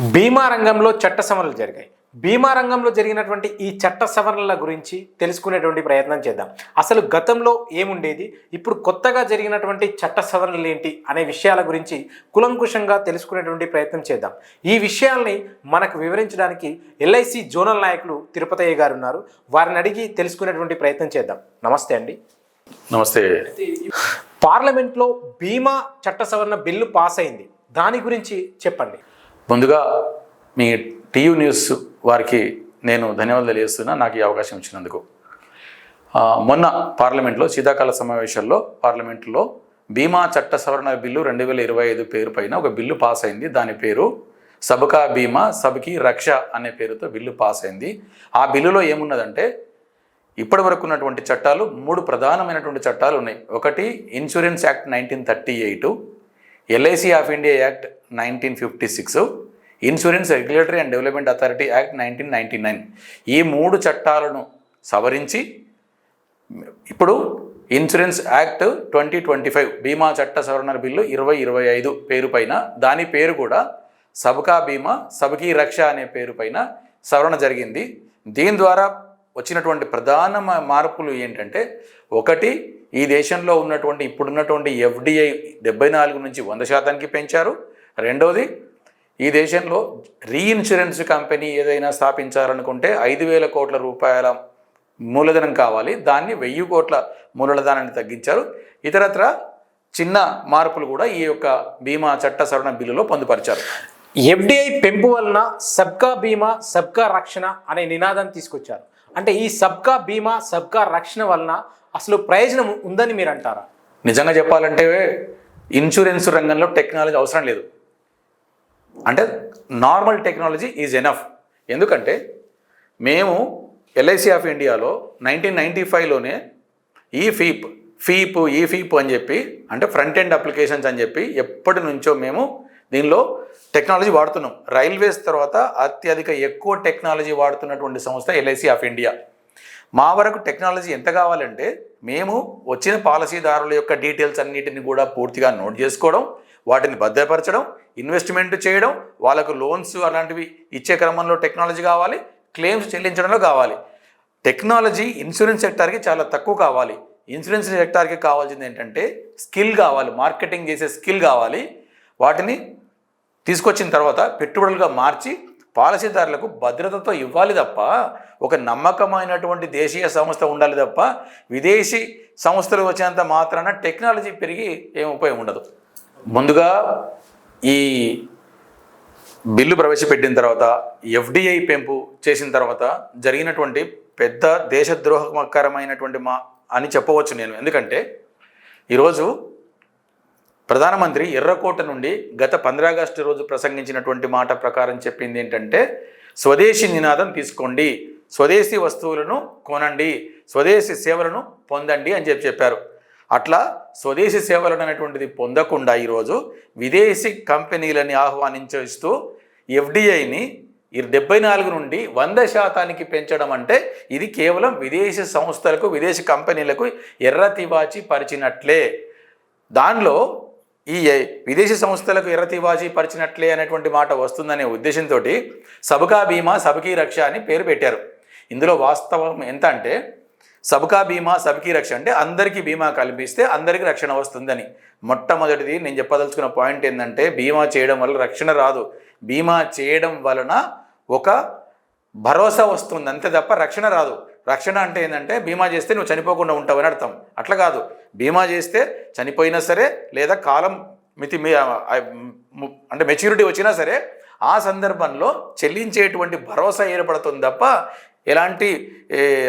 బీమా రంగంలో చట్ట సవరణలు జరిగాయి. బీమా రంగంలో జరిగినటువంటి ఈ చట్ట సవరణల గురించి తెలుసుకునేటువంటి ప్రయత్నం చేద్దాం. అసలు గతంలో ఏముండేది? ఇప్పుడు కొత్తగా జరిగినటువంటి చట్ట సవరణలు ఏంటి? అనే విషయాల గురించి కులంకుషంగా తెలుసుకునేటువంటి ప్రయత్నం చేద్దాం. ఈ విషయాల్ని మనకు వివరించడానికి ఎల్ఐసి జోనల్ నాయకులు తిరుపతయ్య గారు ఉన్నారు. వారిని అడిగి తెలుసుకునేటువంటి ప్రయత్నం చేద్దాం. నమస్తే అండి. నమస్తే. పార్లమెంట్లో బీమా చట్ట సవరణ బిల్లు పాస్ అయింది దాని గురించి చెప్పండి. ముందుగా మీ టీయూ న్యూస్ వారికి నేను ధన్యవాదాలు తెలియజేస్తున్నా. నాకు ఈ అవకాశం ఇచ్చినందుకు. మొన్న పార్లమెంట్లో శీతాకాల సమావేశాల్లో పార్లమెంట్లో బీమా చట్ట సవరణ బిల్లు రెండు వేల ఇరవై ఐదు పేరు పైన ఒక బిల్లు పాస్ అయింది. దాని పేరు సబకా బీమా సబ్కి రక్ష అనే పేరుతో బిల్లు పాస్ అయింది. ఆ బిల్లులో ఏమున్నదంటే ఇప్పటి వరకు ఉన్నటువంటి చట్టాలు మూడు ప్రధానమైనటువంటి చట్టాలు ఉన్నాయి. ఒకటి insurance act nineteen thirty eight LIC of India act nineteen fifty six insurance regulatory and development authority act nineteen ninety nine. ఈ మూడు చట్టాలను సవరించి ఇప్పుడు insurance act twenty twenty five బీమా చట్ట సవరణ బిల్లు ఇరవై ఇరవై ఐదు పేరు పైన దాని పేరు కూడా సబకా బీమా సబకీ రక్ష అనే పేరు పైన సవరణ జరిగింది. దీని ద్వారా వచ్చినటువంటి ప్రధాన మార్పులు ఏంటంటే ఒకటి ఈ దేశంలో ఉన్నటువంటి ఇప్పుడున్నటువంటి ఎఫ్డిఐ డెబ్బై నాలుగు నుంచి వంద శాతానికి పెంచారు. రెండవది ఈ దేశంలో రీఇన్సూరెన్స్ కంపెనీ ఏదైనా స్థాపించాలనుకుంటే ఐదు వేల కోట్ల రూపాయల మూలధనం కావాలి. దాన్ని వెయ్యి కోట్ల మూలధనాన్ని తగ్గించారు. ఇతరత్ర చిన్న మార్పులు కూడా ఈ యొక్క బీమా చట్ట సవరణ బిల్లులో పొందుపరిచారు. ఎఫ్డిఐ పెంపు వలన సబ్కా బీమా సబ్కా రక్షణ అనే నినాదం తీసుకొచ్చారు. అంటే ఈ సబ్కా బీమా సబ్కా రక్షణ వలన అసలు ప్రయోజనం ఉందని మీరు అంటారా? నిజంగా చెప్పాలంటే ఇన్సూరెన్స్ రంగంలో టెక్నాలజీ అవసరం లేదు. అంటే నార్మల్ టెక్నాలజీ ఈజ్ ఎనఫ్. ఎందుకంటే మేము ఎల్ఐసి ఆఫ్ ఇండియాలో నైన్టీన్ నైంటీ ఫైవ్లోనే ఈ ఫీప్ ఫీప్ ఈ ఫీప్ అని చెప్పి అంటే ఫ్రంట్ ఎండ్ అప్లికేషన్స్ అని చెప్పి ఎప్పటి నుంచో మేము దీనిలో టెక్నాలజీ వాడుతున్నాం. రైల్వేస్ తర్వాత అత్యధిక ఎక్కువ టెక్నాలజీ వాడుతున్నటువంటి సంస్థ ఎల్ఐసి ఆఫ్ ఇండియా. మా వరకు టెక్నాలజీ ఎంత కావాలంటే మేము వచ్చిన పాలసీదారుల యొక్క డీటెయిల్స్ అన్నిటిని కూడా పూర్తిగా నోట్ చేసుకోవడం వాటిని భద్రపరచడం ఇన్వెస్ట్మెంట్ చేయడం వాళ్ళకు లోన్స్ అలాంటివి ఇచ్చే క్రమంలో టెక్నాలజీ కావాలి క్లెయిమ్స్ చెల్లించడంలో కావాలి. టెక్నాలజీ ఇన్సూరెన్స్ సెక్టార్కి చాలా తక్కువ కావాలి. ఇన్సూరెన్స్ సెక్టార్కి కావాల్సింది ఏంటంటే స్కిల్ కావాలి మార్కెటింగ్ చేసే స్కిల్ కావాలి. వాటిని తీసుకొచ్చిన తర్వాత పెట్టుబడులుగా మార్చి పాలసీదారులకు భద్రతతో ఇవ్వాలి తప్ప ఒక నమ్మకమైనటువంటి దేశీయ సంస్థ ఉండాలి తప్ప విదేశీ సంస్థలు వచ్చినంత మాత్రాన టెక్నాలజీ పెరిగి ఏం ఉపయోగం ఉండదు. ముందుగా ఈ బిల్లు ప్రవేశపెట్టిన తర్వాత ఎఫ్డిఐ పెంపు చేసిన తర్వాత జరిగినటువంటి పెద్ద దేశద్రోహకరమైనటువంటి మా అని చెప్పవచ్చు నేను. ఎందుకంటే ఈరోజు ప్రధానమంత్రి ఎర్రకోట నుండి గత పంద్రాగస్టు రోజు ప్రసంగించినటువంటి మాట ప్రకారం చెప్పింది ఏంటంటే స్వదేశీ నినాదం తీసుకోండి స్వదేశీ వస్తువులను కొనండి స్వదేశీ సేవలను పొందండి అని చెప్పి చెప్పారు. అట్లా స్వదేశీ సేవలను అనేటువంటిది పొందకుండా ఈరోజు విదేశీ కంపెనీలని ఆహ్వానించేస్తూ ఎఫ్డిఐని ఈ డెబ్బై నాలుగు నుండి వంద శాతానికి పెంచడం అంటే ఇది కేవలం విదేశీ సంస్థలకు విదేశీ కంపెనీలకు ఎర్ర తివాచి పరిచినట్లే. దానిలో ఈ విదేశీ సంస్థలకు ఎర్రతివాజీ పరిచినట్లే అనేటువంటి మాట వస్తుందనే ఉద్దేశంతో సబకా బీమా సబకీ రక్ష అని పేరు పెట్టారు. ఇందులో వాస్తవం ఎంత అంటే సబకా బీమా సబకీ రక్ష అంటే అందరికీ బీమా కల్పిస్తే అందరికీ రక్షణ వస్తుందని. మొట్టమొదటిది నేను చెప్పదలుచుకున్న పాయింట్ ఏంటంటే బీమా చేయడం వల్ల రక్షణ రాదు. బీమా చేయడం వలన ఒక భరోసా వస్తుంది అంతే తప్ప రక్షణ రాదు. రక్షణ అంటే ఏంటంటే బీమా చేస్తే నువ్వు చనిపోకుండా ఉంటావని అర్థం. అట్లా కాదు. బీమా చేస్తే చనిపోయినా సరే లేదా కాలం మితి అంటే మెచ్యూరిటీ వచ్చినా సరే ఆ సందర్భంలో చెల్లించేటువంటి భరోసా ఏర్పడుతుంది తప్ప ఎలాంటి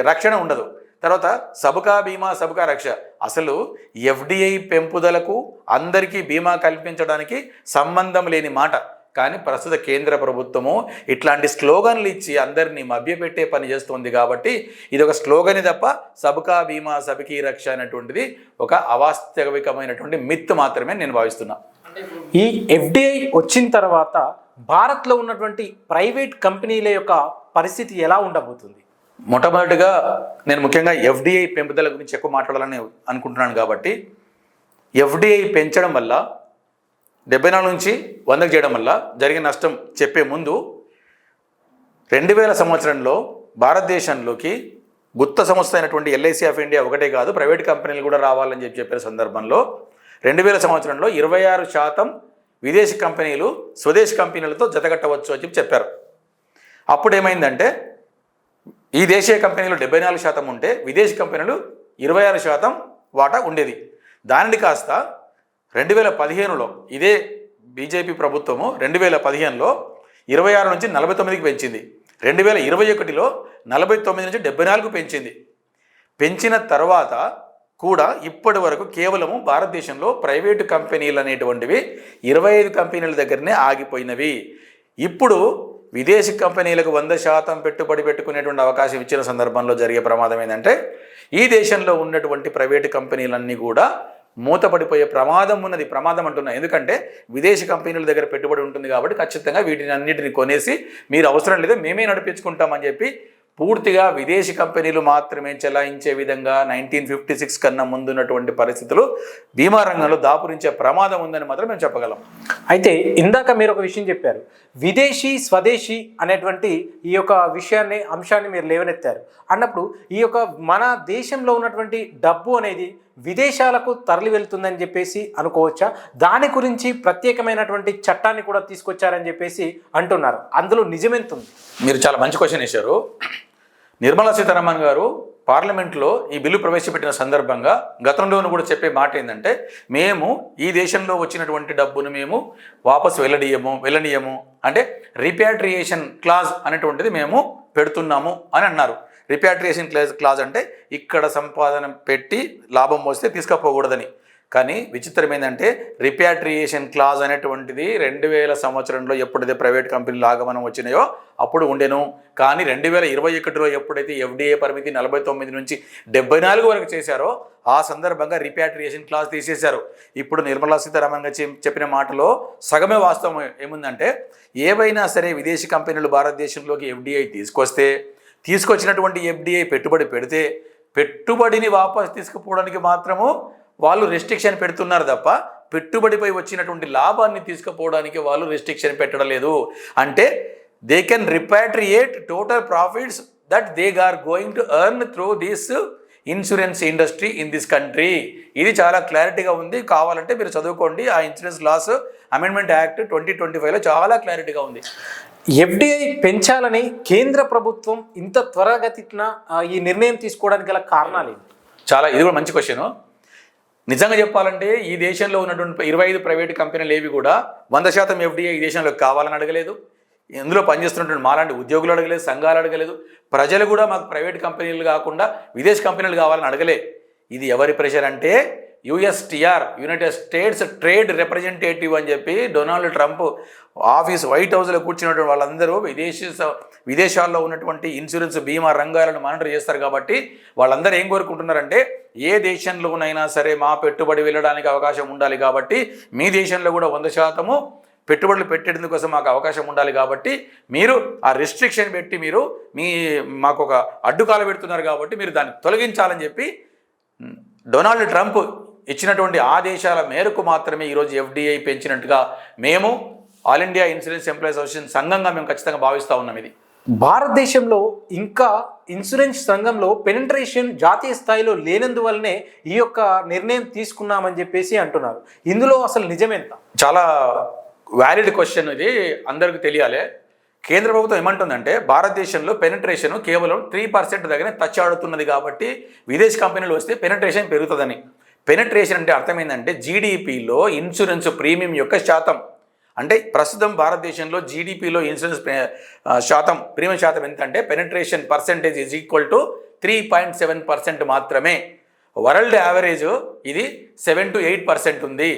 రక్షణ ఉండదు. తర్వాత సబకా బీమా సబకా రక్ష. అసలు ఎఫ్డిఐ పెంపుదలకు అందరికీ బీమా కల్పించడానికి సంబంధం లేని మాట. కానీ ప్రస్తుత కేంద్ర ప్రభుత్వము ఇట్లాంటి స్లోగన్లు ఇచ్చి అందరినీ మభ్యపెట్టే పని చేస్తుంది కాబట్టి ఇది ఒక స్లోగన్ తప్ప సబకా బీమా సబకీ రక్ష అనేటువంటిది ఒక అవాస్తవికమైనటువంటి మిత్ మాత్రమే నేను భావిస్తున్నా. ఈ ఎఫ్డిఐ వచ్చిన తర్వాత భారత్లో ఉన్నటువంటి ప్రైవేట్ కంపెనీల యొక్క పరిస్థితి ఎలా ఉండబోతుంది? మొట్టమొదటిగా నేను ముఖ్యంగా ఎఫ్డిఐ పెంపుదల గురించి ఎక్కువ మాట్లాడాలని అనుకుంటున్నాను కాబట్టి ఎఫ్డిఐ పెంచడం వల్ల డెబ్బై నాలుగు నుంచి వందకు చేయడం వల్ల జరిగిన నష్టం చెప్పే ముందు రెండు వేల సంవత్సరంలో భారతదేశంలోకి గుత్త సంస్థ అయినటువంటి ఎల్ఐసి ఆఫ్ ఇండియా ఒకటే కాదు ప్రైవేట్ కంపెనీలు కూడా రావాలని చెప్పి చెప్పిన సందర్భంలో రెండు వేల సంవత్సరంలో ఇరవై ఆరు శాతం విదేశీ కంపెనీలు స్వదేశీ కంపెనీలతో జతగట్టవచ్చు అని చెప్పి చెప్పారు. అప్పుడు ఏమైందంటే ఈ దేశీయ కంపెనీలు డెబ్బై నాలుగు శాతం ఉంటే విదేశీ కంపెనీలు ఇరవై ఆరు శాతం వాటా ఉండేది. దానిని కాస్త రెండు వేల పదిహేనులో ఇదే బీజేపీ ప్రభుత్వము రెండు వేల పదిహేనులో ఇరవై ఆరు నుంచి నలభై తొమ్మిదికి పెంచింది. రెండు వేల ఇరవై ఒకటిలో నలభై తొమ్మిది నుంచి డెబ్బై నాలుగు పెంచింది. పెంచిన తర్వాత కూడా ఇప్పటి వరకు కేవలము భారతదేశంలో ప్రైవేటు కంపెనీలు అనేటువంటివి ఇరవై ఐదు కంపెనీల దగ్గరనే ఆగిపోయినవి. ఇప్పుడు విదేశీ కంపెనీలకు వంద శాతం పెట్టుబడి పెట్టుకునేటువంటి అవకాశం ఇచ్చిన సందర్భంలో జరిగే ప్రమాదం ఏంటంటే ఈ దేశంలో ఉన్నటువంటి ప్రైవేటు కంపెనీలన్నీ కూడా మూతపడిపోయే ప్రమాదం ఉన్నది. ప్రమాదం అంటున్నా. ఎందుకంటే విదేశీ కంపెనీల దగ్గర పెట్టుబడి ఉంటుంది కాబట్టి ఖచ్చితంగా వీటిని అన్నిటిని కొనేసి మీరు అవసరం లేదు మేమే నడిపించుకుంటామని చెప్పి పూర్తిగా విదేశీ కంపెనీలు మాత్రమే చెలాయించే విధంగా నైన్టీన్ ఫిఫ్టీ సిక్స్ కన్నా ముందున్నటువంటి పరిస్థితులు బీమా రంగంలో దాపురించే ప్రమాదం ఉందని మాత్రం మేము చెప్పగలం. అయితే ఇందాక మీరు ఒక విషయం చెప్పారు. విదేశీ స్వదేశీ అనేటువంటి ఈ యొక్క విషయాన్ని అంశాన్ని మీరు లేవనెత్తారు. అన్నప్పుడు ఈ యొక్క మన దేశంలో ఉన్నటువంటి డబ్బు అనేది విదేశాలకు తరలి వెళ్తుందని చెప్పేసి అనుకోవచ్చా? దాని గురించి ప్రత్యేకమైనటువంటి చట్టాన్ని కూడా తీసుకొచ్చారని చెప్పేసి అంటున్నారు. అందులో నిజమెంతుంది? మీరు చాలా మంచి క్వశ్చన్ వేశారు. నిర్మలా సీతారామన్ గారు పార్లమెంట్లో ఈ బిల్లు ప్రవేశపెట్టిన సందర్భంగా గతంలోనూ కూడా చెప్పే మాట ఏంటంటే మేము ఈ దేశంలో వచ్చినటువంటి డబ్బును మేము వాపసు వెళ్ళనీయము వెళ్ళనీయము. అంటే రిపాట్రియేషన్ క్లాజ్ అనేటువంటిది మేము పెడుతున్నాము అని అన్నారు. రిపాట్రియేషన్ క్లాజ్ క్లాజ్ అంటే ఇక్కడ సంపాదన పెట్టి లాభం వస్తే తీసుకపోకూడదని. కానీ విచిత్రం ఏంటంటే రిపాట్రియేషన్ క్లాజ్ అనేటువంటిది రెండు వేల సంవత్సరంలో ఎప్పుడైతే ప్రైవేట్ కంపెనీలు ఆగమనం వచ్చినాయో అప్పుడు ఉండెను. కానీ రెండు వేల ఇరవై ఒకటిలో ఎప్పుడైతే ఎఫ్డీఏ పరిమితి నలభై తొమ్మిది నుంచి డెబ్బై నాలుగు వరకు చేశారో ఆ సందర్భంగా రిపాట్రియేషన్ క్లాజ్ తీసేశారు. ఇప్పుడు నిర్మలా సీతారామన్ గారు చెప్పిన మాటలో సగమే వాస్తవం ఏముందంటే ఏవైనా సరే విదేశీ కంపెనీలు భారతదేశంలోకి ఎఫ్డీఐ తీసుకొస్తే తీసుకొచ్చినటువంటి ఎఫ్డీఐ పెట్టుబడి పెడితే పెట్టుబడిని వాపస్ తీసుకుపోవడానికి మాత్రము వాళ్ళు రెస్ట్రిక్షన్ పెడుతున్నారు తప్ప పెట్టుబడిపై వచ్చినటువంటి లాభాన్ని తీసుకుపోవడానికి వాళ్ళు రెస్ట్రిక్షన్ పెట్టడం లేదు. అంటే they can repatriate total profits that they are going to earn through this insurance industry in this country. ఇది చాలా క్లారిటీగా ఉంది. కావాలంటే మీరు చదువుకోండి. ఆ insurance laws amendment act twenty twenty ఫైవ్లో చాలా క్లారిటీగా ఉంది. ఎఫ్డిఐ పెంచాలని కేంద్ర ప్రభుత్వం ఇంత త్వరగతిన ఈ నిర్ణయం తీసుకోవడానికి గల కారణాలు చాలా ఇది కూడా మంచి క్వశ్చన్ నిజంగా చెప్పాలంటే ఈ దేశంలో ఉన్నటువంటి ఇరవై ఐదు ప్రైవేట్ కంపెనీలు ఏవి కూడా వంద శాతం ఎఫ్డీఐ ఈ దేశంలో కావాలని అడగలేదు. ఇందులో పనిచేస్తున్నటువంటి మాలాంటి ఉద్యోగులు అడగలేదు సంఘాలు అడగలేదు ప్రజలు కూడా మాకు ప్రైవేట్ కంపెనీలు కాకుండా విదేశీ కంపెనీలు కావాలని అడగలే. ఇది ఎవరి ప్రెషర్ అంటే USTR United States trade representative అని చెప్పి డొనాల్డ్ ట్రంప్ ఆఫీస్ వైట్ హౌస్లో కూర్చున్నటువంటి వాళ్ళందరూ విదేశీ స- విదేశాల్లో ఉన్నటువంటి ఇన్సూరెన్స్ బీమా రంగాలను మానిటర్ చేస్తారు కాబట్టి వాళ్ళందరూ ఏం కోరుకుంటున్నారంటే ఏ దేశంలోనైనా సరే మా పెట్టుబడి వెళ్ళడానికి అవకాశం ఉండాలి కాబట్టి మీ దేశంలో కూడా వంద శాతము పెట్టుబడులు పెట్టేందుకోసం మాకు అవకాశం ఉండాలి కాబట్టి మీరు ఆ రెస్ట్రిక్షన్ పెట్టి మీరు మీ మాకు ఒక అడ్డుకాలు పెడుతున్నారు కాబట్టి మీరు దాన్ని తొలగించాలని చెప్పి డొనాల్డ్ ట్రంప్ ఇచ్చినటువంటి ఆదేశాల మేరకు మాత్రమే ఈరోజు ఎఫ్డీఐ పెంచినట్టుగా మేము all India insurance employees association సంఘంగా మేము ఖచ్చితంగా భావిస్తూ ఉన్నాం ఇది. భారతదేశంలో ఇంకా ఇన్సూరెన్స్ రంగంలో పెనిట్రేషన్ జాతీయ స్థాయిలో లేనందువల్లనే ఈ యొక్క నిర్ణయం తీసుకున్నామని చెప్పేసి అంటున్నారు. ఇందులో అసలు నిజమేంత చాలా వ్యాలిడ్ క్వశ్చన్ ఇది. అందరికీ తెలియాలి. కేంద్ర ప్రభుత్వం ఏమంటుందంటే భారతదేశంలో పెనిట్రేషన్ కేవలం త్రీ పర్సెంట్ దగ్గరే టచ్ ఆడుతున్నది కాబట్టి విదేశీ కంపెనీలు వస్తే పెనిట్రేషన్ పెరుగుతుందని. పెనిట్రేషన్ అంటే అర్థం ఏంటంటే జీడిపిలో ఇన్సూరెన్స్ ప్రీమియం యొక్క శాతం. అంటే ప్రస్తుతం భారతదేశంలో జీడిపిలో ఇన్సూరెన్స్ శాతం ప్రీమియం శాతం ఎంత అంటే penetration percentage is equal to three point seven percent మాత్రమే. వరల్డ్ యావరేజ్ ఇది సెవెన్ టు ఎయిట్ పర్సెంట్ ఉంది.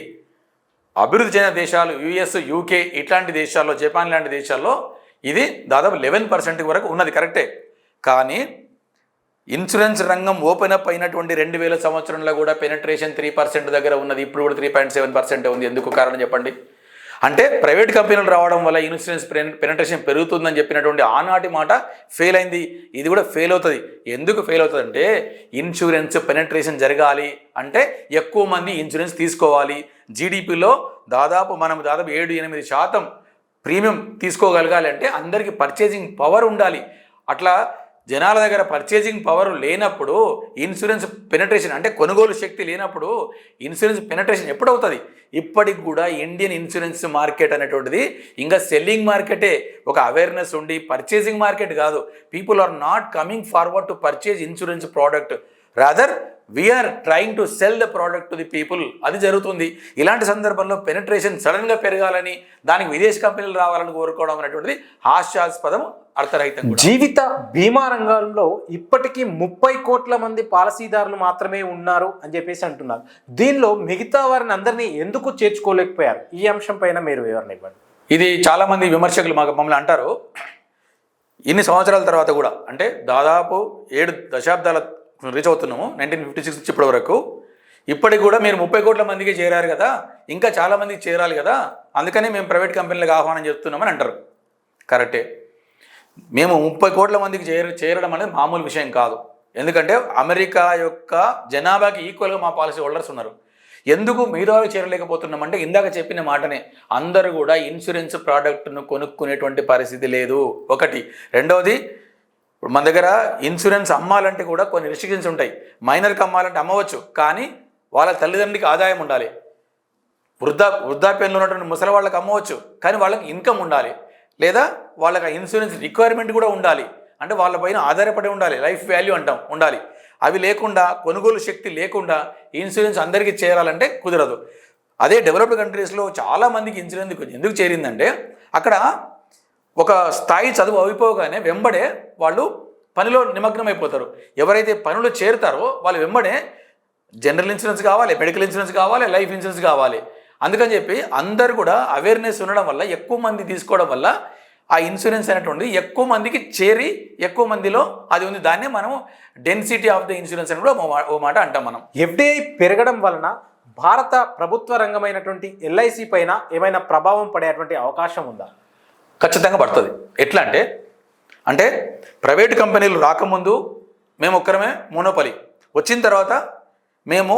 అభివృద్ధి చెందిన దేశాలు యుఎస్ యూకే ఇట్లాంటి దేశాల్లో జపాన్ లాంటి దేశాల్లో ఇది దాదాపు లెవెన్ పర్సెంట్ వరకు ఉన్నది కరెక్టే కానీ ఇన్సూరెన్స్ రంగం ఓపెన్ అప్ అయినటువంటి రెండు వేల సంవత్సరంలో కూడా పెనట్రేషన్ త్రీ పర్సెంట్ దగ్గర ఉన్నది. ఇప్పుడు కూడా త్రీ పాయింట్ సెవెన్ పర్సెంట్ ఉంది. ఎందుకు కారణం చెప్పండి? అంటే ప్రైవేట్ కంపెనీలు రావడం వల్ల ఇన్సూరెన్స్ పెనట్రేషన్ పెరుగుతుందని చెప్పినటువంటి ఆనాటి మాట ఫెయిల్ అయింది. ఇది కూడా ఫెయిల్ అవుతుంది. ఎందుకు ఫెయిల్ అవుతుంది అంటే ఇన్సూరెన్స్ పెనట్రేషన్ జరగాలి అంటే ఎక్కువ మంది ఇన్సూరెన్స్ తీసుకోవాలి. జీడిపిలో దాదాపు మనం దాదాపు ఏడు ఎనిమిది శాతం ప్రీమియం తీసుకోగలగాలి అంటే అందరికీ పర్చేసింగ్ పవర్ ఉండాలి. అట్లా జనాల దగ్గర పర్చేసింగ్ పవర్ లేనప్పుడు ఇన్సూరెన్స్ పెనట్రేషన్ అంటే కొనుగోలు శక్తి లేనప్పుడు ఇన్సూరెన్స్ పెనట్రేషన్ ఎప్పుడవుతుంది? ఇప్పటికి కూడా ఇండియన్ ఇన్సూరెన్స్ మార్కెట్ అనేటువంటిది ఇంకా సెల్లింగ్ మార్కెటే ఒక అవేర్నెస్ ఉండి పర్చేసింగ్ మార్కెట్ కాదు. People are not coming forward to purchase insurance product rather we are trying to sell the product to the people అది జరుగుతుంది. ఇలాంటి సందర్భంలో పెనట్రేషన్ సడన్గా పెరగాలని దానికి విదేశీ కంపెనీలు రావాలని కోరుకోవడం అనేటువంటిది హాస్యాస్పదం అర్థరహితం జీవిత బీమా రంగంలో ఇప్పటికీ ముప్పై కోట్ల మంది పాలసీదారులు మాత్రమే ఉన్నారు అని చెప్పేసి అంటున్నారు. దీనిలో మిగతా వారిని అందరినీ ఎందుకు చేర్చుకోలేకపోయారు? ఈ అంశం పైన మీరు వివరణ ఇవ్వండి. ఇది చాలామంది విమర్శకులు మాకు మమ్మల్ని అంటారు. ఇన్ని సంవత్సరాల తర్వాత కూడా అంటే దాదాపు ఏడు దశాబ్దాల రీచ్ అవుతున్నాము నైన్టీన్ ఫిఫ్టీ సిక్స్ నుంచి ఇప్పటి వరకు. ఇప్పటికి కూడా మీరు ముప్పై కోట్ల మందికి చేరారు కదా ఇంకా చాలా మందికి చేరాలి కదా అందుకనే మేము ప్రైవేట్ కంపెనీలకు ఆహ్వానం చెప్తున్నామని అంటారు. కరెక్టే. మేము ముప్పై కోట్ల మందికి చేర చేరడం అనేది మామూలు విషయం కాదు. ఎందుకంటే అమెరికా యొక్క జనాభాకి ఈక్వల్గా మా పాలసీ హోల్డర్స్ ఉన్నారు. ఎందుకు మిగతా చేరలేకపోతున్నామంటే ఇందాక చెప్పిన మాటనే అందరూ కూడా ఇన్సూరెన్స్ ప్రోడక్ట్ను కొనుక్కునేటువంటి పరిస్థితి లేదు. ఒకటి. రెండవది ఇప్పుడు మన దగ్గర ఇన్సూరెన్స్ అమ్మాలంటే కూడా కొన్ని రిస్ట్రిక్షన్స్ ఉంటాయి. మైనర్కి అమ్మాలంటే అమ్మవచ్చు కానీ వాళ్ళ తల్లిదండ్రులకి ఆదాయం ఉండాలి. వృద్ధా వృద్ధాప్యంలో ఉన్నటువంటి ముసలి వాళ్ళకి అమ్మవచ్చు కానీ వాళ్ళకి ఇన్కమ్ ఉండాలి. లేదా వాళ్ళకి ఆ ఇన్సూరెన్స్ రిక్వైర్మెంట్ కూడా ఉండాలి. అంటే వాళ్ళపైన ఆధారపడి ఉండాలి లైఫ్ వాల్యూ అంటాం ఉండాలి. అవి లేకుండా కొనుగోలు శక్తి లేకుండా ఇన్సూరెన్స్ అందరికీ చేరాలంటే కుదరదు. అదే డెవలప్డ్ కంట్రీస్లో చాలామందికి ఇన్సూరెన్స్ ఎందుకు చేరిందంటే అక్కడ ఒక స్థాయి చదువు అయిపోగానే వెంబడే వాళ్ళు పనిలో నిమగ్నం అయిపోతారు ఎవరైతే పనులు చేరుతారో వాళ్ళు వెంబడే జనరల్ ఇన్సూరెన్స్ కావాలి మెడికల్ ఇన్సూరెన్స్ కావాలి లైఫ్ ఇన్సూరెన్స్ కావాలి. అందుకని చెప్పి అందరు కూడా అవేర్నెస్ ఉండడం వల్ల ఎక్కువ మంది తీసుకోవడం వల్ల ఆ ఇన్సూరెన్స్ అనేటువంటిది ఎక్కువ మందికి చేరి ఎక్కువ మందిలో అది ఉంది. దాన్నే మనం డెన్సిటీ ఆఫ్ ద ఇన్సూరెన్స్ అని కూడా ఓ ఓ మాట అంటాం మనం. ఎఫ్డిఐ పెరగడం వలన భారత ప్రభుత్వ రంగమైనటువంటి ఎల్ఐసి పైన ఏమైనా ప్రభావం పడేటువంటి అవకాశం ఉందా? ఖచ్చితంగా పడుతుంది. ఎట్లా అంటే అంటే ప్రైవేట్ కంపెనీలు రాకముందు మేము ఒక్కరమే మోనోపలి. వచ్చిన తర్వాత మేము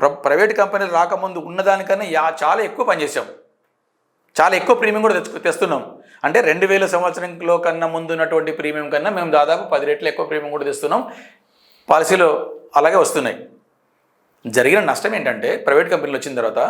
ప్ర ప్రైవేట్ కంపెనీలు రాకముందు ఉన్నదానికన్నా యా చాలా ఎక్కువ పనిచేసాం చాలా ఎక్కువ ప్రీమియం కూడా తెచ్చుకు తెస్తున్నాం. అంటే రెండు వేల సంవత్సరంలో కన్నా ముందు ఉన్నటువంటి ప్రీమియం కన్నా మేము దాదాపు పది రెట్లు ఎక్కువ ప్రీమియం కూడా తెస్తున్నాం. పాలసీలు అలాగే వస్తున్నాయి. జరిగిన నష్టం ఏంటంటే ప్రైవేట్ కంపెనీలు వచ్చిన తర్వాత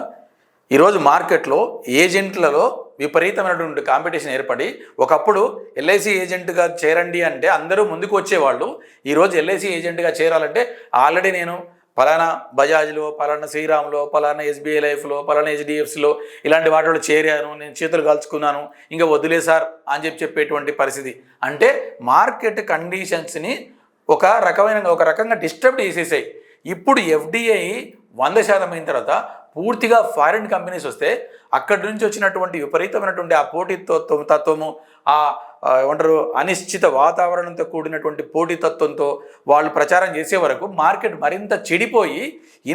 ఈరోజు మార్కెట్లో ఏజెంట్లలో విపరీతమైనటువంటి కాంపిటీషన్ ఏర్పడి ఒకప్పుడు ఎల్ఐసి ఏజెంట్గా చేరండి అంటే అందరూ ముందుకు వచ్చేవాళ్ళు. ఈరోజు ఎల్ఐసి ఏజెంట్గా చేరాలంటే ఆల్రెడీ నేను పలానా బజాజ్లో పలానా శ్రీరామ్లో పలానా ఎస్బీఐ లైఫ్లో పలానా హెచ్డిఎఫ్సిలో ఇలాంటి వాటిలో చేరాను నేను చేతులు కాల్చుకున్నాను ఇంకా వదిలే సార్ అని చెప్పి చెప్పేటువంటి పరిస్థితి. అంటే మార్కెట్ కండిషన్స్ని ఒక రకమైన ఒక రకంగా డిస్టర్బ్ చేసేసాయి. ఇప్పుడు ఎఫ్డిఐ వంద శాతం అయిన తర్వాత పూర్తిగా ఫారిన్ కంపెనీస్ వస్తే అక్కడి నుంచి వచ్చినటువంటి విపరీతమైనటువంటి ఆ పోటీతత్వం తత్వము ఆ ఏమంటారు అనిశ్చిత వాతావరణంతో కూడినటువంటి పోటీతత్వంతో వాళ్ళు ప్రచారం చేసే వరకు మార్కెట్ మరింత చెడిపోయి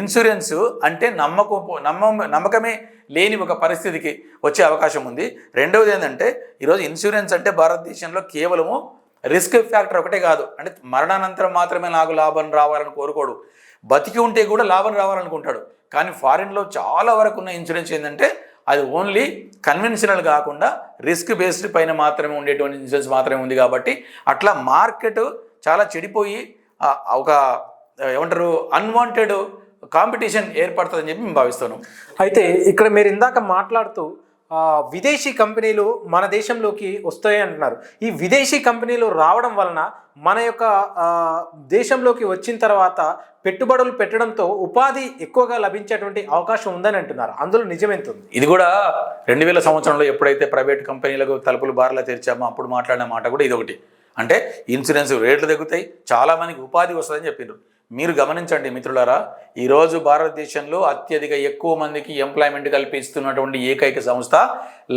ఇన్సూరెన్స్ అంటే నమ్మకం నమ్మం నమ్మకమే లేని ఒక పరిస్థితికి వచ్చే అవకాశం ఉంది. రెండవది ఏంటంటే ఈరోజు ఇన్సూరెన్స్ అంటే భారతదేశంలో కేవలము రిస్క్ ఫ్యాక్టర్ ఒకటే కాదు. అంటే మరణానంతరం మాత్రమే నాకు లాభం రావాలని కోరుకోడు. బతికి ఉంటే కూడా లాభం రావాలనుకుంటాడు. కానీ ఫారిన్లో చాలా వరకు ఉన్న ఇన్సూరెన్స్ ఏంటంటే అది ఓన్లీ కన్వెన్షనల్ కాకుండా రిస్క్ బేస్డ్ పైన మాత్రమే ఉండేటువంటి ఇన్సూరెన్స్ మాత్రమే ఉంది కాబట్టి అట్లా మార్కెట్ చాలా చెడిపోయి ఒక ఏమంటారు అన్వాంటెడ్ కాంపిటీషన్ ఏర్పడుతుందని చెప్పి మేము భావిస్తున్నాం. అయితే ఇక్కడ మీరు ఇందాక మాట్లాడుతూ విదేశీ కంపెనీలు మన దేశంలోకి వస్తాయి అంటున్నారు. ఈ విదేశీ కంపెనీలు రావడం వలన మన యొక్క దేశంలోకి వచ్చిన తర్వాత పెట్టుబడులు పెట్టడంతో ఉపాధి ఎక్కువగా లభించేటువంటి అవకాశం ఉందని అంటున్నారు. అందులో నిజమెంత ఉంది? ఇది కూడా రెండు వేల సంవత్సరంలో ఎప్పుడైతే ప్రైవేట్ కంపెనీలకు తలుపులు బార్లా తెరిచామో అప్పుడు మాట్లాడిన మాట కూడా ఇది ఒకటి అంటే ఇన్సూరెన్స్ రేట్లు తగ్గుతాయి చాలామందికి ఉపాధి వస్తుందని చెప్పిండ్రు. మీరు గమనించండి మిత్రులారా ఈరోజు భారతదేశంలో అత్యధిక ఎక్కువ మందికి ఎంప్లాయ్మెంట్ కల్పిస్తున్నటువంటి ఏకైక సంస్థ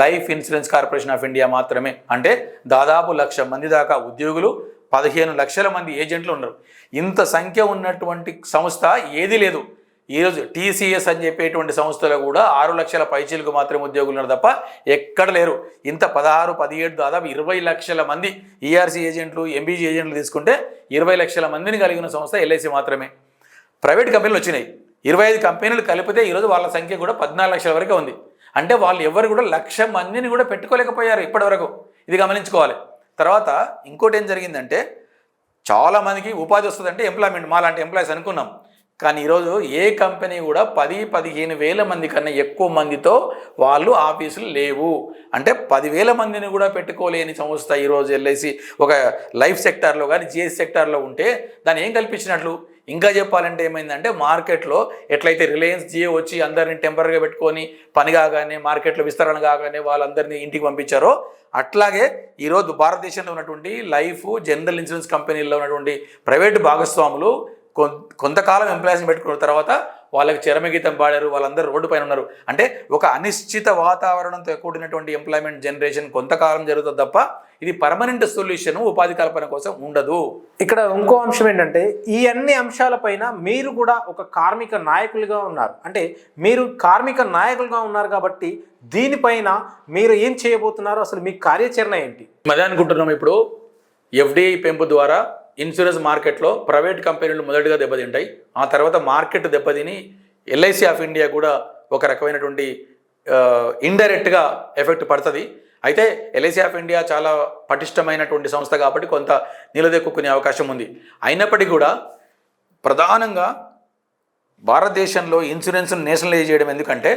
life insurance corporation of India మాత్రమే. అంటే దాదాపు లక్ష మంది దాకా ఉద్యోగులు పదిహేను లక్షల మంది ఏజెంట్లు ఉన్నారు. ఇంత సంఖ్య ఉన్నటువంటి సంస్థ ఏది లేదు. ఈరోజు టీసీఎస్ అని చెప్పేటువంటి సంస్థలో కూడా ఆరు లక్షల పైచీలకు మాత్రమే ఉద్యోగులు ఉన్నారు తప్ప ఎక్కడ లేరు. ఇంత పదహారు పదిహేడు దాదాపు ఇరవై లక్షల మంది ఈఆర్సీ ఏజెంట్లు ఎంబీజీ ఏజెంట్లు తీసుకుంటే ఇరవై లక్షల మందిని కలిగిన సంస్థ ఎల్ఐసి మాత్రమే. ప్రైవేట్ కంపెనీలు వచ్చినాయి. ఇరవై ఐదు కంపెనీలు కలిపితే ఈరోజు వాళ్ళ సంఖ్య కూడా పద్నాలుగు లక్షల వరకే ఉంది. అంటే వాళ్ళు ఎవరు కూడా లక్ష మందిని కూడా పెట్టుకోలేకపోయారు ఇప్పటివరకు. ఇది గమనించుకోవాలి. తర్వాత ఇంకోటి ఏం జరిగిందంటే చాలా మందికి ఉపాధి వస్తుందంటే ఎంప్లాయ్మెంట్ మా లాంటి ఎంప్లాయీస్ అనుకున్నాం. కానీ ఈరోజు ఏ కంపెనీ కూడా పది పదిహేను వేల మంది కన్నా ఎక్కువ మందితో వాళ్ళు ఆఫీసులు లేవు. అంటే పదివేల మందిని కూడా పెట్టుకోలేని సంస్థ ఈరోజు ఎల్ఐసి. ఒక లైఫ్ సెక్టార్లో కానీ జిఎస్ సెక్టార్లో ఉంటే దాన్ని ఏం కల్పించినట్లు? ఇంకా చెప్పాలంటే ఏమైందంటే మార్కెట్లో ఎట్లయితే రిలయన్స్ జియో వచ్చి అందరిని టెంపరీగా పెట్టుకొని పని కాగానే మార్కెట్లో విస్తరణ కాగానే వాళ్ళందరినీ ఇంటికి పంపించారో అట్లాగే ఈరోజు భారతదేశంలో ఉన్నటువంటి లైఫ్ జనరల్ ఇన్సూరెన్స్ కంపెనీల్లో ఉన్నటువంటి ప్రైవేటు భాగస్వాములు కొంతకాలం ఎంప్లాయీస్ని పెట్టుకున్న తర్వాత వాళ్ళకి చరమగీతం పాడారు వాళ్ళందరూ రోడ్డు పైన ఉన్నారు. అంటే ఒక అనిశ్చిత వాతావరణంతో కూడినటువంటి ఎంప్లాయ్మెంట్ జనరేషన్ కొంతకాలం జరుగుతుంది తప్ప ఇది పర్మనెంట్ సొల్యూషన్ ఉపాధి కల్పన కోసం ఉండదు. ఇక్కడ ఇంకో అంశం ఏంటంటే ఈ అన్ని అంశాలపైన మీరు కూడా ఒక కార్మిక నాయకులుగా ఉన్నారు. అంటే మీరు కార్మిక నాయకులుగా ఉన్నారు కాబట్టి దీనిపైన మీరు ఏం చేయబోతున్నారు? అసలు మీ కార్యాచరణ ఏంటి? అదే అనుకుంటున్నాం ఇప్పుడు ఎఫ్డిఐ పెంపు ద్వారా ఇన్సూరెన్స్ మార్కెట్లో ప్రైవేట్ కంపెనీలు మొదటిగా దెబ్బతింటాయి. ఆ తర్వాత మార్కెట్ దెబ్బతిని ఎల్ఐసి ఆఫ్ ఇండియా కూడా ఒక రకమైనటువంటి ఇండైరెక్ట్గా ఎఫెక్ట్ పడుతుంది. అయితే ఎల్ఐసి ఆఫ్ ఇండియా చాలా పటిష్టమైనటువంటి సంస్థ కాబట్టి కొంత నిలదొక్కునే అవకాశం ఉంది. అయినప్పటికీ కూడా ప్రధానంగా భారతదేశంలో ఇన్సూరెన్స్ను నేషనలైజ్ చేయడం ఎందుకంటే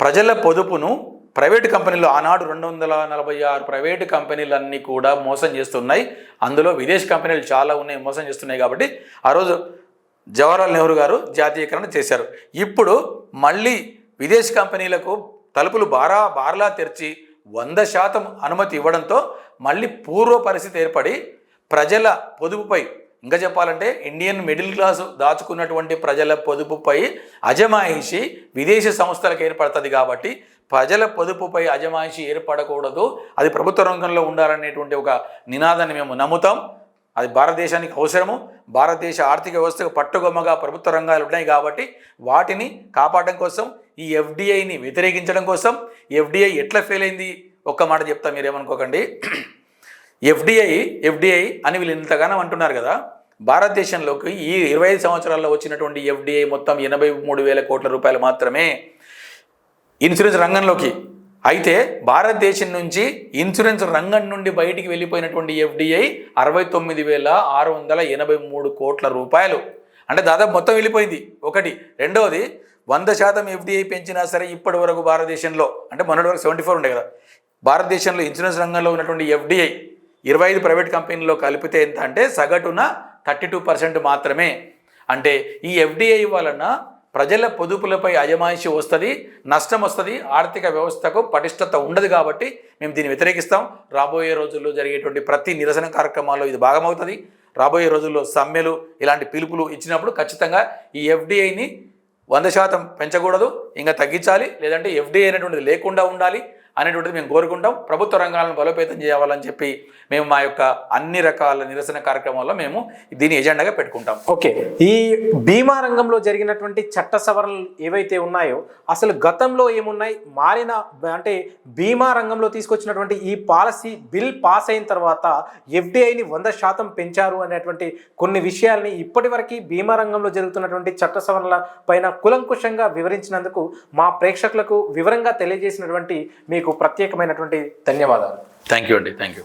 ప్రజల పొదుపును ప్రైవేట్ కంపెనీలు ఆనాడు రెండు వందల నలభై ఆరు ప్రైవేటు కంపెనీలన్నీ కూడా మోసం చేస్తున్నాయి. అందులో విదేశీ కంపెనీలు చాలా ఉన్నాయి మోసం చేస్తున్నాయి కాబట్టి ఆ రోజు జవహర్లాల్ నెహ్రూ గారు జాతీయకరణ చేశారు. ఇప్పుడు మళ్ళీ విదేశీ కంపెనీలకు తలుపులు బారా బార్లా తెరిచి వంద శాతం అనుమతి ఇవ్వడంతో మళ్ళీ పూర్వ పరిస్థితి ఏర్పడి ప్రజల పొదుపుపై ఇంకా చెప్పాలంటే ఇండియన్ మిడిల్ క్లాస్ దాచుకున్నటువంటి ప్రజల పొదుపుపై అజమాయిషి విదేశీ సంస్థలకు ఏర్పడుతుంది కాబట్టి ప్రజల పొదుపుపై అజమాయిషి ఏర్పడకూడదు. అది ప్రభుత్వ రంగంలో ఉండాలనేటువంటి ఒక నినాదాన్ని మేము నమ్ముతాం. అది భారతదేశానికి అవసరము. భారతదేశ ఆర్థిక వ్యవస్థకు పట్టుగొమ్మగా ప్రభుత్వ రంగాలు ఉన్నాయి కాబట్టి వాటిని కాపాడడం కోసం ఈ ఎఫ్డిఐని వ్యతిరేకించడం కోసం ఎఫ్డిఐ ఎట్లా ఫెయిల్ అయింది? ఒక్క మాట చెప్తా మీరేమనుకోకండి. ఎఫ్డిఐ ఎఫ్డిఐ అని వీళ్ళు ఇంతగానో అంటున్నారు కదా. భారతదేశంలోకి ఈ ఇరవై ఐదు సంవత్సరాల్లో వచ్చినటువంటి ఎఫ్డిఐ మొత్తం ఎనభై మూడు వేల కోట్ల రూపాయలు మాత్రమే ఇన్సూరెన్స్ రంగంలోకి. అయితే భారతదేశం నుంచి ఇన్సూరెన్స్ రంగం నుండి బయటికి వెళ్ళిపోయినటువంటి ఎఫ్డిఐ అరవై తొమ్మిది వేల ఆరు వందల ఎనభై మూడు కోట్ల రూపాయలు. అంటే దాదాపు మొత్తం వెళ్ళిపోయింది. ఒకటి. రెండవది వంద శాతం ఎఫ్డిఐ పెంచినా సరే ఇప్పటి వరకు భారతదేశంలో అంటే మొన్నటి వరకు సెవెంటీ ఫోర్ ఉండే కదా భారతదేశంలో ఇన్సూరెన్స్ రంగంలో ఉన్నటువంటి ఎఫ్డిఐ ఇరవై ఐదు ప్రైవేట్ కంపెనీల్లో కలిపితే ఎంత అంటే సగటున థర్టీ టూ పర్సెంట్ మాత్రమే. అంటే ఈ ఎఫ్డిఐ వలన ప్రజల పొదుపులపై అజమాయిషి వస్తుంది నష్టం వస్తుంది ఆర్థిక వ్యవస్థకు పటిష్టత ఉండదు కాబట్టి మేము దీన్ని వ్యతిరేకిస్తాం. రాబోయే రోజుల్లో జరిగేటువంటి ప్రతి నిరసన కార్యక్రమాల్లో ఇది భాగమవుతుంది. రాబోయే రోజుల్లో సమ్మెలు ఇలాంటి పిలుపులు ఇచ్చినప్పుడు ఖచ్చితంగా ఈ ఎఫ్డిఐని వంద శాతం పెంచకూడదు ఇంకా తగ్గించాలి లేదంటే ఎఫ్డిఐ అనేటువంటిది లేకుండా ఉండాలి. అనేటువంటిది మేము కోరుకుంటాం. ప్రభుత్వ రంగాలను బలోపేతం చేయాలని చెప్పి మేము మా యొక్క అన్ని రకాల నిరసన కార్యక్రమాల్లో మేము దీన్ని ఎజెండాగా పెట్టుకుంటాం. ఓకే. ఈ బీమా రంగంలో జరిగినటువంటి చట్ట సవరణలు ఏవైతే ఉన్నాయో అసలు గతంలో ఏమున్నాయి? మారిన అంటే బీమా రంగంలో తీసుకొచ్చినటువంటి ఈ పాలసీ బిల్ పాస్ అయిన తర్వాత ఎఫ్డిఐని వంద శాతం పెంచారు అనేటువంటి కొన్ని విషయాల్ని ఇప్పటివరకు బీమా రంగంలో జరుగుతున్నటువంటి చట్ట సవరణల పైన కులంకుషంగా వివరించినందుకు మా ప్రేక్షకులకు వివరంగా తెలియజేసినటువంటి మీకు మీకు ప్రత్యేకమైనటువంటి ధన్యవాదాలు. థ్యాంక్ యూ అండి. Thank you